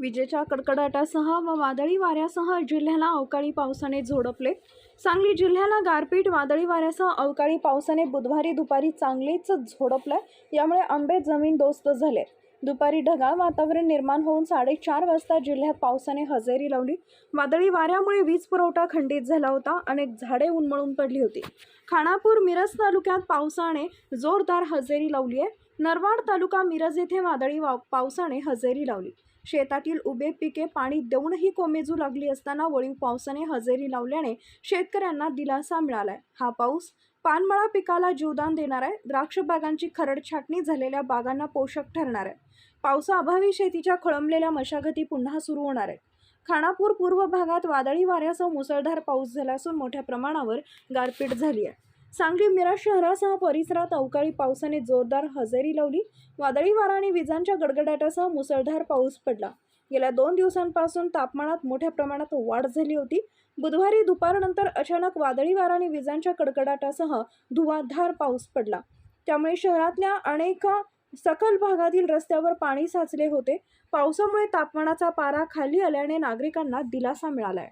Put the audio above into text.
विजेच्या कडकडाटासह व वादळी वाऱ्यासह जिल्ह्याला अवकाळी पावसाने झोडपले. सांगली जिल्ह्याला गारपीट वादळी वाऱ्यासह अवकाळी पावसाने बुधवारी दुपारी चांगलीच झोडपलं. यामुळे आंबे जमीन दोस्त झाले. दुपारी ढगाळ वातावरण निर्माण होऊन साडेचार वाजता जिल्ह्यात पावसाने हजेरी लावली. वादळी वाऱ्यामुळे वीज पुरवठा खंडित झाला होता. अनेक झाडे उन्मळून पडली होती. खानापूर मिरज तालुक्यात पावसाने जोरदार हजेरी लावली आहे नरवाड तालुका मिरज येथे वादळी पावसाने हजेरी लावली. शेतातील उभे पिके पाणी देऊनही कोमेजू लागली असताना वळीव पावसाने हजेरी लावल्याने शेतकऱ्यांना दिलासा मिळालाय. हा पाऊस पानमळा पिकाला जीवदान देणार आहे. द्राक्ष बागांची खरड छाटणी झालेल्या बागांना पोषक ठरणार आहे. पावसाअभावी शेतीच्या खोळंबलेल्या मशागती पुन्हा सुरू होणार आहेत. खानापूर पूर्व भागात वादळी वाऱ्यासह मुसळधार पाऊस झाला असून मोठ्या प्रमाणावर गारपीट झाली आहे. सांगली मिरज शहरासह परिसरात अवकाळी पावसाने जोरदार हजेरी लावली. वादळी वारा आणि विजांच्या गडगडाटासह मुसळधार पाऊस पडला. गेल्या दोन दिवसांपासून तापमानात मोठ्या प्रमाणात वाढ झाली होती. बुधवारी दुपारनंतर अचानक वादळी वारा आणि विजांच्या कडकडाटासह धुवाधार पाऊस पडला. त्यामुळे शहरातल्या अनेक सकल भागातील रस्त्यावर पाणी साचले होते. पावसामुळे तापमानाचा पारा खाली आल्याने नागरिकांना दिलासा मिळालाय.